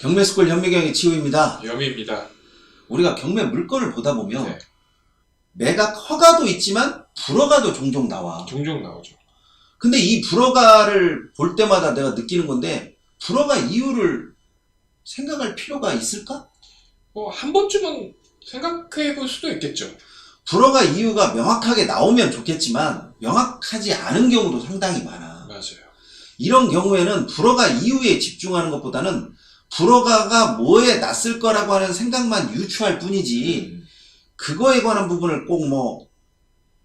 경매스쿨 현미경의 치우입니다. 염입니다. 우리가 경매 물건을 보다 보면 네. 매각 허가도 있지만 불허가도 종종 나와. 종종 나오죠. 근데 이 불허가를 볼 때마다 내가 느끼는 건데 불허가 이유를 생각할 필요가 있을까? 뭐 한 번쯤은 생각해 볼 수도 있겠죠. 불허가 이유가 명확하게 나오면 좋겠지만 명확하지 않은 경우도 상당히 많아. 맞아요. 이런 경우에는 불허가 이유에 집중하는 것보다는 불허가가 뭐에 놨을 거라고 하는 생각만 유추할 뿐이지 음, 그거에 관한 부분을 꼭 뭐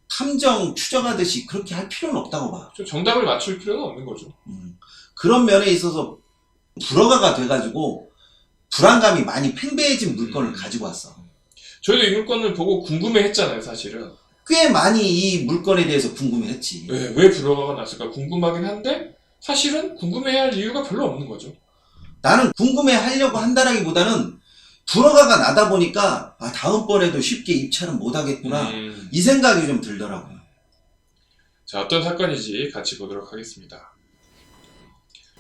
탐정 추정하듯이 그렇게 할 필요는 없다고 봐. 좀 정답을 맞출 필요는 없는 거죠. 음. 그런 면에 있어서 불허가가 돼가지고 불안감이 많이 팽배해진 물건을 음. 가지고 왔어. 저희도 이 물건을 보고 궁금해 했잖아요, 사실은. 꽤 많이 이 물건에 대해서 궁금해했지. 왜, 왜 불허가가 났을까 궁금하긴 한데, 사실은 궁금해 할 이유가 별로 없는 거죠. 나는 궁금해 하려고 한다라기보다는 불허가가 나다 보니까 아 다음번에도 쉽게 입찰은 못하겠구나 음. 이 생각이 좀 들더라고요. 자, 어떤 사건인지 같이 보도록 하겠습니다.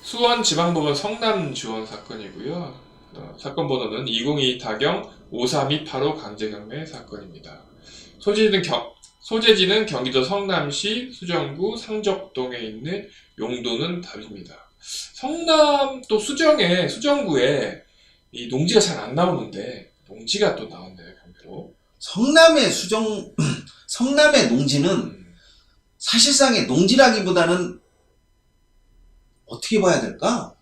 수원 지방법원 성남 지원 사건이고요. 어, 사건 번호는 202 타경 53285 강제경매 사건입니다. 소재지는, 경, 소재지는 경기도 성남시 수정구 상적동에 있는 용도는 답입니다. 성남 또 수정에 수정구에 이 농지가 잘 안 나오는데 농지가 또 나왔네요 경매로. 성남의 수정 성남의 농지는 음, 사실상의 농지라기보다는 어떻게 봐야 될까?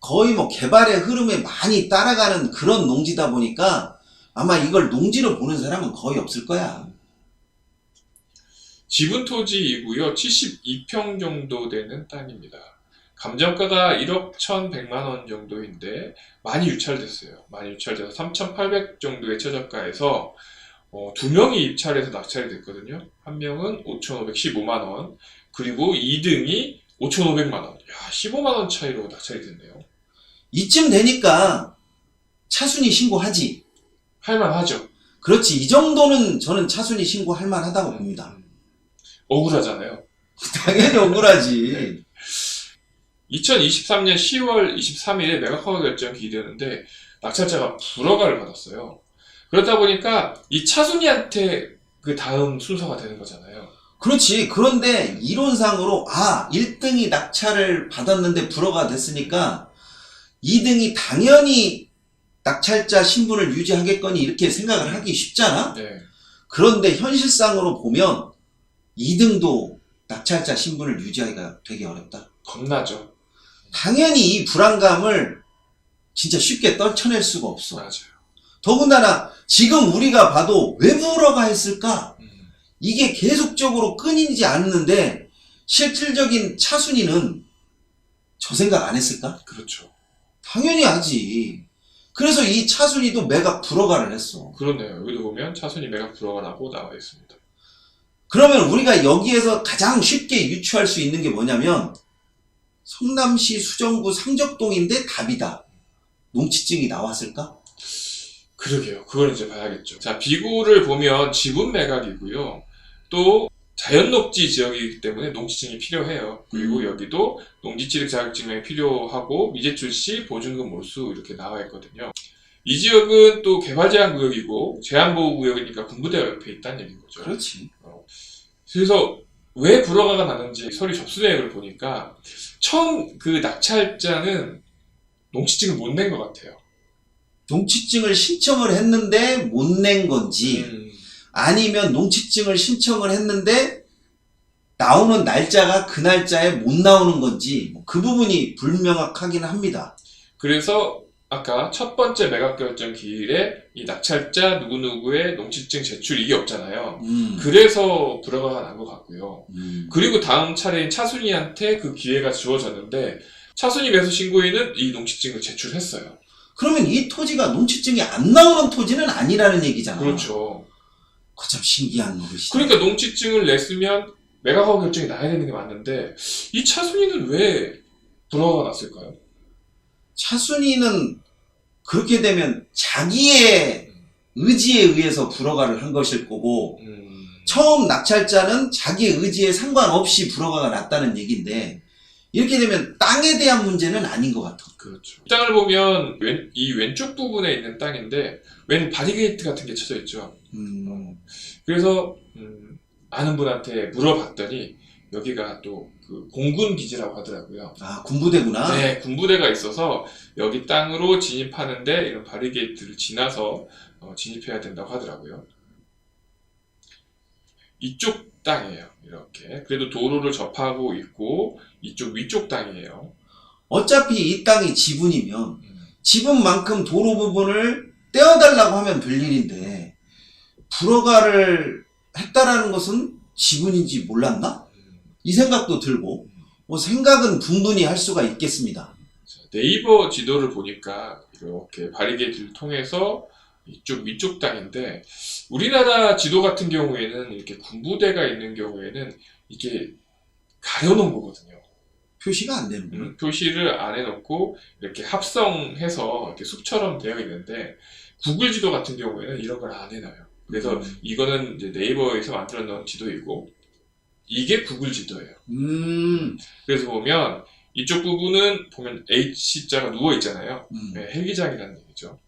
거의 뭐 개발의 흐름에 많이 따라가는 그런 농지다 보니까 아마 이걸 농지로 보는 사람은 거의 없을 거야. 지분 토지이고요. 72평 정도 되는 땅입니다. 감정가가 1억 1,100만 원 정도인데 많이 유찰됐어요. 많이 유찰돼서 3,800 정도의 최저가에서 어, 두 명이 입찰해서 낙찰이 됐거든요. 한 명은 5,515만 원, 그리고 2등이 5,500만 원. 야, 15만 원 차이로 낙찰이 됐네요. 이쯤 되니까 차순위 신고하지. 할만하죠. 그렇지. 이 정도는 저는 차순위 신고할 만하다고 봅니다. 음, 억울하잖아요. 당연히 억울하지. 2023년 10월 23일에 매각허가 결정 기일이었는데 낙찰자가 불허가를 받았어요. 그렇다 보니까 이 차순이한테 그 다음 순서가 되는 거잖아요. 그렇지. 그런데 이론상으로 아 1등이 낙찰을 받았는데 불허가 됐으니까 2등이 당연히 낙찰자 신분을 유지하겠거니 이렇게 생각을 하기 쉽잖아. 네. 그런데 현실상으로 보면 2등도 낙찰자 신분을 유지하기가 되게 어렵다. 겁나죠. 당연히 이 불안감을 진짜 쉽게 떨쳐낼 수가 없어. 맞아요. 더군다나 지금 우리가 봐도 왜 불허가 했을까? 음, 이게 계속적으로 끊이지 않는데 실질적인 차순위는 저 생각 안 했을까? 그렇죠. 당연히 하지. 그래서 이 차순위도 매각 불허가를 했어. 그렇네요. 여기도 보면 차순이 매각 불허가라고 나와 있습니다. 그러면 우리가 여기에서 가장 쉽게 유추할 수 있는 게 뭐냐면 성남시 수정구 상적동인데 답이다. 농지증이 나왔을까? 그러게요. 그걸 이제 봐야겠죠. 자, 비구를 보면 지분 매각이고요. 또 자연 녹지 지역이기 때문에 농지증이 필요해요. 그리고 음. 여기도 농지취득 자격증명이 필요하고 미제 출 시 보증금 몰수 이렇게 나와 있거든요. 이 지역은 또 개발 제한 구역이고 제한 보호 구역이니까 군부대가 옆에 있다는 얘기인 거죠. 그렇지. 그래서 왜 불허가가 나는지 서류 접수 내역을 보니까 처음 그 낙찰자는 농지증을 못 낸 것 같아요. 농지증을 신청을 했는데 못 낸 건지 음, 아니면 농지증을 신청을 했는데 나오는 날짜가 그 날짜에 못 나오는 건지 뭐 그 부분이 불명확하긴 합니다. 그래서 아까 첫 번째 매각 결정 기일에 이 낙찰자 누구누구의 농지증 제출 이게 없잖아요. 음, 그래서 불허가가 난 것 같고요. 음. 그리고 다음 차례인 차순이한테 그 기회가 주어졌는데 차순이 매수 신고인은 이 농지증을 제출했어요. 그러면 이 토지가 농지증이 안 나오는 토지는 아니라는 얘기잖아. 그렇죠. 그거 참 신기한 노릇이다. 그러니까 농지증을 냈으면 매각하고 결정이 나야 되는 게 맞는데 이 차순이는 왜 불허가가 났을까요? 차순위는 그렇게 되면 자기의 의지에 의해서 불허가를 한 것일 거고 음, 처음 낙찰자는 자기의 의지에 상관없이 불허가가 났다는 얘기인데 이렇게 되면 땅에 대한 문제는 아닌 것 같아. 그렇죠. 이 땅을 보면 왼, 이 왼쪽 부분에 있는 땅인데 왼 바리게이트 같은 게 쳐져 있죠. 음, 그래서 음, 아는 분한테 물어봤더니 여기가 또 그 공군 기지라고 하더라고요. 아 군부대구나. 네, 군부대가 있어서 여기 땅으로 진입하는데 이런 바리게이트를 지나서 어, 진입해야 된다고 하더라고요. 이쪽 땅이에요. 이렇게. 그래도 도로를 접하고 있고 이쪽 위쪽 땅이에요. 어차피 이 땅이 지분이면 음, 지분만큼 도로 부분을 떼어달라고 하면 될 일인데 불허가를 했다라는 것은 지분인지 몰랐나? 음. 이 생각도 들고 뭐 생각은 분분히 할 수가 있겠습니다. 자, 네이버 지도를 보니까 이렇게 바리게이트를 통해서 이쪽 위쪽 땅인데 우리나라 지도 같은 경우에는 이렇게 군부대가 있는 경우에는 이게 가려놓은 거거든요. 표시가 안 되는 거예요. 음, 표시를 안 해놓고 이렇게 합성해서 이렇게 숲처럼 되어 있는데 구글 지도 같은 경우에는 이런 걸 안 해놔요. 그래서 음. 이거는 이제 네이버에서 만들어 놓은 지도이고 이게 구글 지도예요. 음, 그래서 보면 이쪽 부분은 보면 H자가 누워 있잖아요. 음. 네, 헬기장이라는 얘기죠.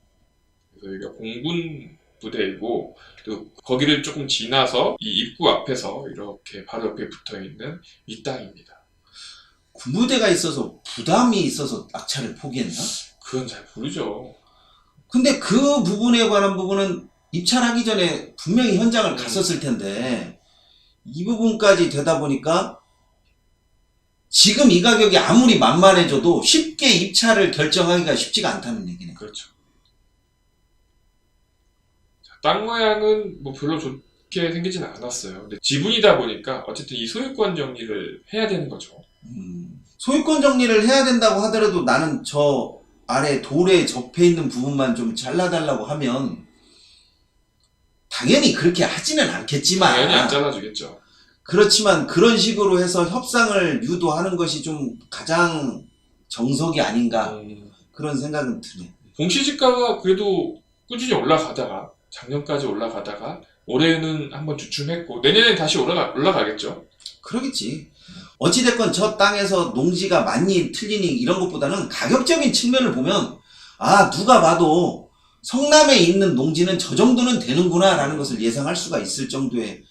그래서 여기가 공군 부대이고 또 거기를 조금 지나서 이 입구 앞에서 이렇게 바로 옆에 붙어 있는 이 땅입니다. 군부대가 있어서 부담이 있어서 낙차를 포기했나? 그건 잘 모르죠. 근데 그 부분에 관한 부분은 입찰하기 전에 분명히 현장을 음. 갔었을 텐데 이 부분까지 되다 보니까 지금 이 가격이 아무리 만만해져도 쉽게 입찰을 결정하기가 쉽지가 않다는 얘기네. 그렇죠. 자, 땅 모양은 뭐 별로 좋게 생기진 않았어요. 근데 지분이다 보니까 어쨌든 이 소유권 정리를 해야 되는 거죠. 음, 소유권 정리를 해야 된다고 하더라도 나는 저 아래 돌에 접해 있는 부분만 좀 잘라달라고 하면 당연히 그렇게 하지는 않겠지만 당연히 안 잘라주겠죠. 그렇지만 그런 식으로 해서 협상을 유도하는 것이 좀 가장 정석이 아닌가 음, 그런 생각은 드네. 공시지가가 그래도 꾸준히 올라가다가 작년까지 올라가다가 올해는 한번 주춤했고 내년엔 다시 올라가 올라가겠죠. 그러겠지. 어찌됐건 저 땅에서 농지가 많니 틀리니 이런 것보다는 가격적인 측면을 보면 아 누가 봐도 성남에 있는 농지는 저 정도는 되는구나라는 것을 예상할 수가 있을 정도의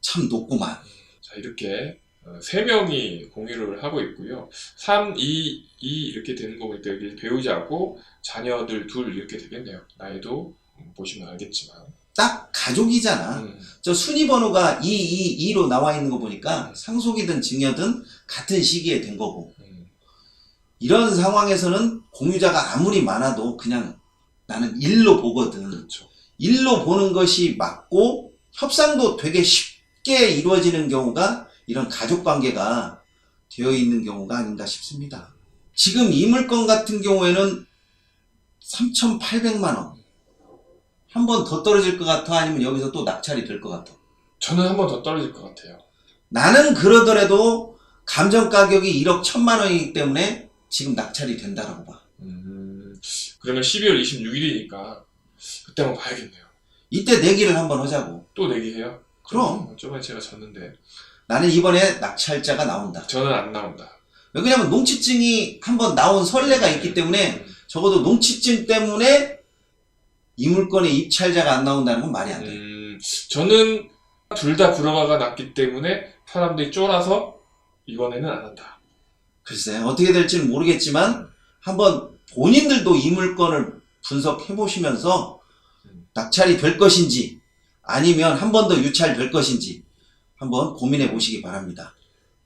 참 높구만. 자 이렇게 어, 세 명이 공유를 하고 있고요. 3, 2, 2 이렇게 되는 거 보니까 여기 배우자고 자녀들 둘 이렇게 되겠네요. 나이도 음, 보시면 알겠지만. 딱 가족이잖아. 음, 저 순위 번호가 222로 나와 있는 거 보니까 상속이든 증여든 같은 시기에 된 거고. 음, 이런 상황에서는 공유자가 아무리 많아도 그냥 나는 일로 보거든. 그렇죠. 일로 보는 것이 맞고 협상도 되게 쉽게 이루어지는 경우가 이런 가족 관계가 되어 있는 경우가 아닌가 싶습니다. 지금 이 물건 같은 경우에는 3,800만 원. 한 번 더 떨어질 것 같아? 아니면 여기서 또 낙찰이 될 것 같아? 저는 한 번 더 떨어질 것 같아요. 나는 그러더라도 감정 가격이 1억 1천만 원이기 때문에 지금 낙찰이 된다라고 봐. 음, 그러면 12월 26일이니까 그때 한번 봐야겠네요. 이때 내기를 한번 하자고. 또 내기해요? 그럼. 저번에 제가 졌는데 나는 이번에 낙찰자가 나온다. 저는 안 나온다. 왜냐면 농치증이 한번 나온 선례가 있기 때문에 음, 적어도 농치증 때문에 이 물건의 입찰자가 안 나온다는 건 말이 안 돼. 음, 저는 둘 다 불허가가 났기 때문에 사람들이 쫄아서 이번에는 안 한다. 글쎄 어떻게 될지는 모르겠지만 한번 본인들도 이 물건을 분석해 보시면서 낙찰이 될 것인지 아니면 한 번 더 유찰될 것인지 한번 고민해 보시기 바랍니다.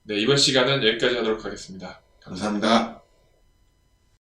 네, 이번 시간은 여기까지 하도록 하겠습니다 감사합니다.